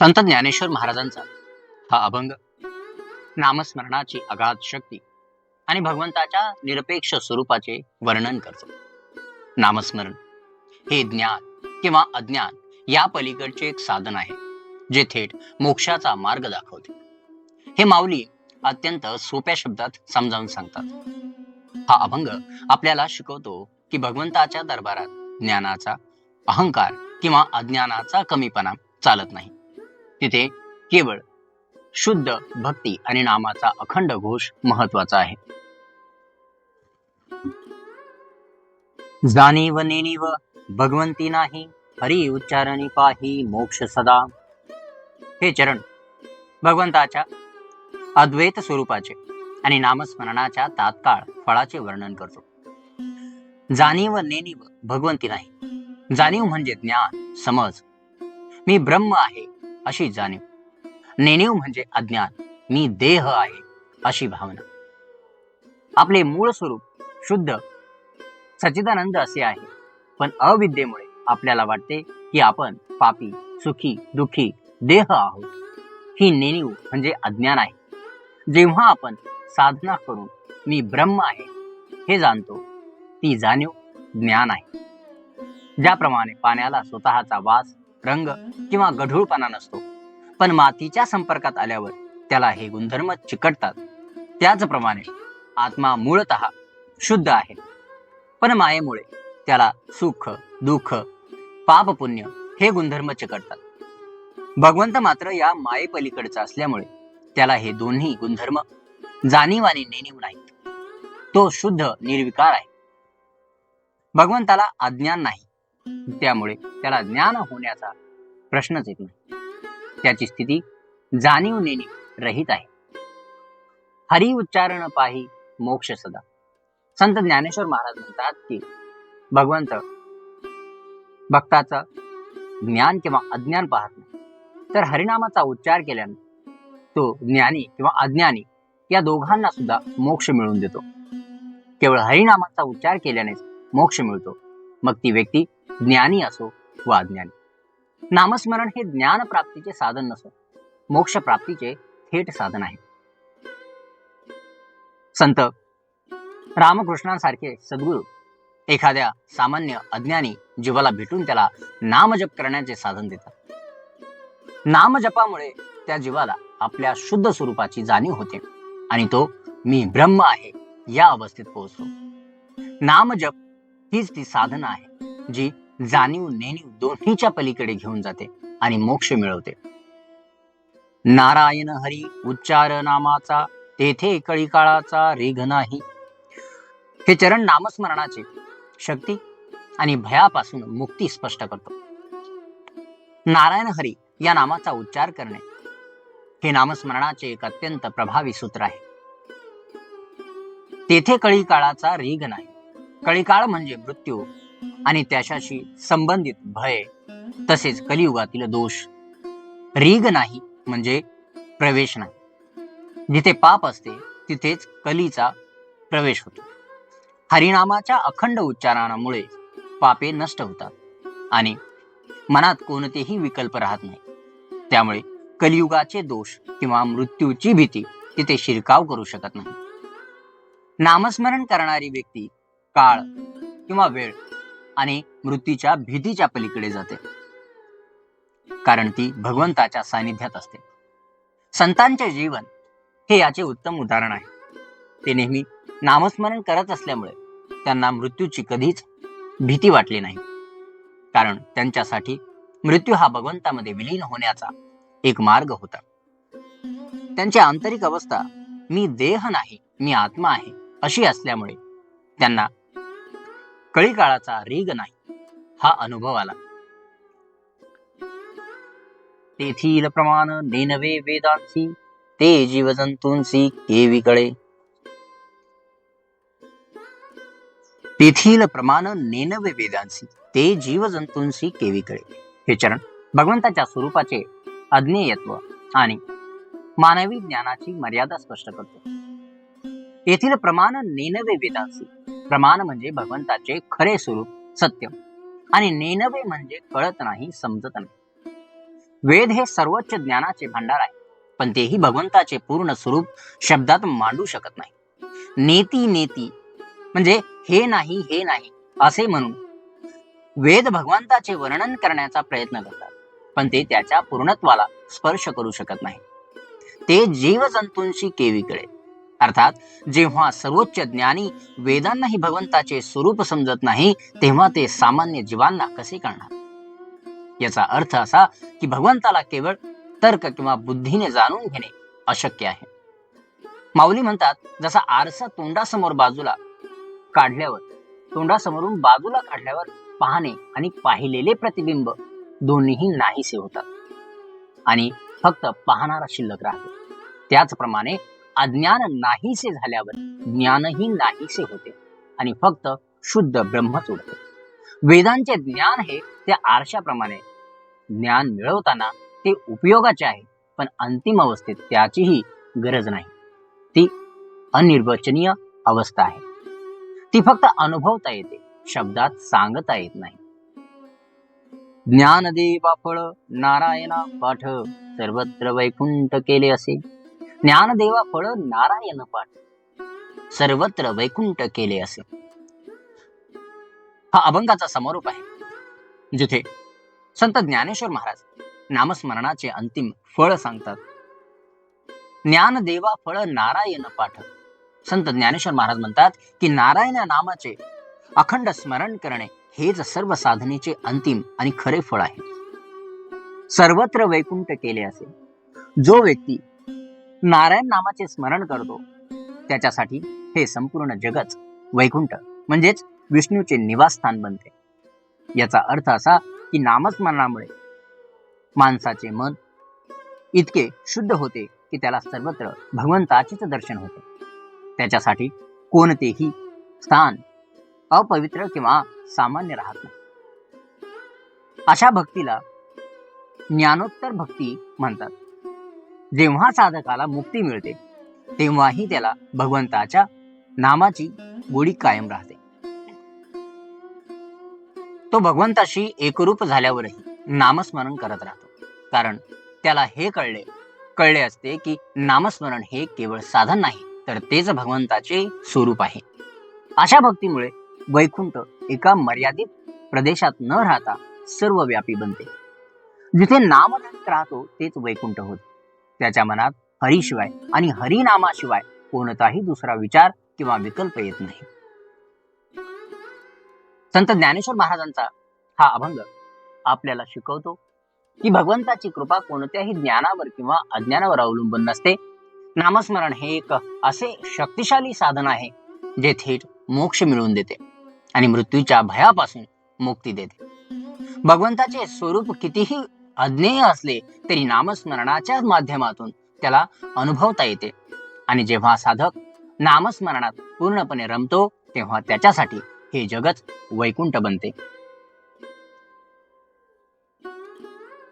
संत ज्ञानेश्वर महाराजांचा हा अभंग. नामस्मरणाची अगाध शक्ती आणि भगवंताच्या निरपेक्ष स्वरूपाचे वर्णन करतो. नामस्मरण हे ज्ञान किंवा अज्ञान या पलीकडचे एक साधन आहे जे थेट मोक्षाचा मार्ग दाखवते. हे माऊली अत्यंत सोप्या शब्दात समजावून सांगतात. हा अभंग आपल्याला शिकवतो की भगवंताच्या दरबारात ज्ञानाचा अहंकार किंवा अज्ञानाचा कमीपणा चालत नाही. तिथे केवळ शुद्ध भक्ती आणि नामाचा अखंड घोष महत्त्वाचा आहे. जाणीव नेणीव भगवंती नाही हरी उच्चारणी पाही मोक्ष सदा. हे चरण भगवंताच्या अद्वैत स्वरूपाचे आणि नामस्मरणाच्या तात्काळ फळाचे वर्णन करतो. जाणीव नेणीव भगवंती नाही. जाणीव म्हणजे ज्ञान समज. मी ब्रह्म आहे अशी जाणीव. नेणीव म्हणजे अज्ञान. मी देह आहे अशी भावना. आपले मूळ स्वरूप शुद्ध सच्चिदानंद असे आहे. पण अविद्येमुळे आपल्याला वाटते की आपण पापी सुखी दुखी देह आहोत. ही नेणीव म्हणजे अज्ञान आहे. जेव्हा आपण साधना करून मी ब्रह्म आहे हे जाणतो ती जाणीव ज्ञान आहे. ज्याप्रमाणे पाण्याला स्वतःचा वास रंग किंवा गढूळपणा नसतो. पण मातीच्या संपर्कात आल्यावर त्याला हे गुणधर्म चिकटतात. त्याचप्रमाणे आत्मा मूळत शुद्ध आहे. पण मायेमुळे त्याला सुख दुःख पाप पुण्य हे गुणधर्म चिकटतात. भगवंत मात्र या मायेपलीकडचा असल्यामुळे त्याला हे दोन्ही गुणधर्म जाणीव आणि नेणीव नाहीत. तो शुद्ध निर्विकार आहे. भगवंताला अज्ञान नाही. त्यामुळे त्याला ज्ञान होण्याचा प्रश्नच येत नाही. त्याची स्थिती जाणीव नेणी रहित आहे. हरी उच्चारण पाही मोक्ष सदा. संत ज्ञानेश्वर महाराज म्हणतात की भगवंत भक्ताचं ज्ञान किंवा अज्ञान पाहत नाही. तर हरिनामाचा उच्चार केल्याने तो ज्ञानी किंवा अज्ञानी या दोघांना सुद्धा मोक्ष मिळवून देतो. केवळ हरिनामाचा उच्चार केल्यानेच मोक्ष मिळतो. मग ती व्यक्ती ज्ञानी असो व अज्ञानी. नामस्मरण हे ज्ञान प्राप्तीचे साधन नसून मोक्ष प्राप्तीचे थेट साधन आहे. संत रामकृष्णांसारखे सद्गुरू एखाद्या सामान्य अज्ञानी जीवाला भेटून त्याला नामजप करण्याचे साधन देतात. नामजपामुळे त्या जीवाला आपल्या शुद्ध स्वरूपाची जाणीव होते आणि तो मी ब्रह्म आहे या अवस्थेत पोहोचतो. नामजप हीच ती साधना आहे जी जाणीव नेणीव दोन्हीच्या पलीकडे घेऊन जाते आणि मोक्ष मिळवते. नारायण हरी उच्चार नामाचा तेथे कळी काळाचा रेघ नाही. हे चरण नामस्मरणाचे शक्ती आणि भयापासून मुक्ती स्पष्ट करतो. नारायण हरी या नामाचा उच्चार करणे हे नामस्मरणाचे एक अत्यंत प्रभावी सूत्र आहे. तेथे कळी काळाचा रीग नाही. कळीकाळ म्हणजे मृत्यू आणि त्याच्याशी संबंधित भय तसेच कलियुगातील दोष. रीग नाही म्हणजे प्रवेश नाही. जिथे पाप असते तिथेच कलीचा प्रवेश होतो. हरिनामाच्या अखंड उच्चारणामुळे पापे नष्ट होतात आणि मनात कोणतेही विकल्प राहत नाही. त्यामुळे कलियुगाचे दोष किंवा मृत्यूची भीती तिथे शिरकाव करू शकत नाही. नामस्मरण करणारी व्यक्ती काळ किंवा वेळ आणि मृत्यूच्या भीतीच्या पलीकडे जाते. कारण ती भगवंताच्या सानिध्यात असते. संतांचे जीवन हे याचे उत्तम उदाहरण आहे. ते नेहमी नामस्मरण करत असल्यामुळे त्यांना मृत्यूची कधीच भीती वाटली नाही. कारण त्यांच्यासाठी मृत्यू हा भगवंतामध्ये विलीन होण्याचा एक मार्ग होता. त्यांची आंतरिक अवस्था मी देह नाही मी आत्मा आहे अशी असल्यामुळे त्यांना कळी काळाचा रेग नाही. हा अनुभव आला. तेथील प्रमाण नेनवे वेदांसी ते जीवजंतूंशी केवी कळे तेथील प्रमाण नेनवे वेदांसी ते जीवजंतूंशी केवी कळे हे चरण भगवंताच्या स्वरूपाचे अज्ञेयत्व आणि मानवी ज्ञानाची मर्यादा स्पष्ट करतो. येथील प्रमाण नेनवे वेदांसी प्रमाण म्हणजे भगवंताचे खरे स्वरूप सत्य. आणि नेनवे म्हणजे कळत नाही समजत नाही. वेद हे सर्वोच्च ज्ञानाचे भांडार आहे पण तेही भगवंताचे पूर्ण स्वरूप शब्दात मांडू शकत नाही. नेती नेती म्हणजे हे नाही हे नाही असे म्हणून वेद भगवंताचे वर्णन करण्याचा प्रयत्न करतात पण ते त्याच्या पूर्णत्वाला स्पर्श करू शकत नाही. ते जीवजंतूंशी केवी कळेल. अर्थात जेव्हा सर्वोच्च ज्ञानी वेदांनाही भगवंताचे स्वरूप समजत नाही तेव्हा ते सामान्य जीवांना कसे करणार? याचा अर्थ असा की भगवंताला केवळ तर्क किंवा बुद्धीने जाणून घेणे अशक्य आहे. माऊली म्हणतात जसा आरसा तोंडासमोर बाजूला काढल्यावर तोंडासमोरून बाजूला काढल्यावर पाहणे आणि पाहिलेले प्रतिबिंब दोन्हीही नाहीसे होतात आणि फक्त पाहणारा शिल्लक राहतो. त्याचप्रमाणे अज्ञान नाहीसे झाल्यावर ज्ञानही नाहीसे होते आणि फक्त शुद्ध ब्रह्मच उरते. वेदांचे ज्ञान हे त्या आरशाप्रमाणे. ज्ञान मिळवताना ते उपयोगाचे आहे पण अंतिम अवस्थेत त्याचीही गरज नाही. ती अनिर्वचनीय अवस्था आहे. ती फक्त अनुभवता येते शब्दात सांगता येत नाही. ज्ञानदेवा फळ नारायणा पाठ सर्वत्र वैकुंठ केले असे. ज्ञानदेवा फळ नारायण पाठ. सर्वत्र वैकुंठ केले असे. हा अभंगाचा समारोप आहे. जिथे संत ज्ञानेश्वर महाराज नामस्मरणाचे अंतिम फळ सांगतात. ज्ञानदेवा फळ नारायण पाठ. संत ज्ञानेश्वर महाराज म्हणतात की नारायण नामाचे अखंड स्मरण करणे हेच सर्व साधनेचे अंतिम आणि खरे फळ आहे. सर्वत्र वैकुंठ केले असे. जो व्यक्ती नारायण नामाचे स्मरण करतो. त्याच्यासाठी हे संपूर्ण जगच वैकुंठ म्हणजेच विष्णूचे निवासस्थान बनते. याचा अर्थ असा की नामस्मरणामुळे माणसाचे मन इतके शुद्ध होते की त्याला सर्वत्र भगवंताचेच दर्शन होते. त्याच्यासाठी कोणतेही स्थान अपवित्र किंवा सामान्य राहत नाही. अशा भक्तीला ज्ञानोत्तर भक्ती म्हणतात. जेव्हा साधकाला मुक्ती मिळते तेव्हाही त्याला भगवंताच्या नामाची गोडी कायम राहते. तो भगवंताशी एकरूप झाल्यावरही नामस्मरण करत राहतो. कारण त्याला हे कळले कळले असते की नामस्मरण हे केवळ साधन नाही तर तेच भगवंताचे स्वरूप आहे. अशा भक्तीमुळे वैकुंठ एका मर्यादित प्रदेशात न राहता सर्वव्यापी बनते. जिथे नामधन राहतो तेच वैकुंठ होते. त्याच्या मनात हरीशिवाय आणि हरिनामाशिवाय कोणताही दुसरा विचार किंवा विकल्प येत नाही. संत ज्ञानेश्वर महाराजांचा हा अभंग आपल्याला शिकवतो की भगवंताची कृपा कोणत्याही ज्ञानावर किंवा अज्ञानावर अवलंबून नसते. नामस्मरण हे एक असे शक्तिशाली साधन आहे जे थेट मोक्ष मिळवून देते आणि मृत्यूच्या भयापासून मुक्ती देते. भगवंताचे स्वरूप कितीही अज्ञेय असले तरी नामस्मरणाच्या माध्यमातून त्याला अनुभवता येते. आणि जेव्हा साधक नामस्मरणात पूर्णपणे रमतो तेव्हा त्याच्यासाठी हे जगच वैकुंठ बनते.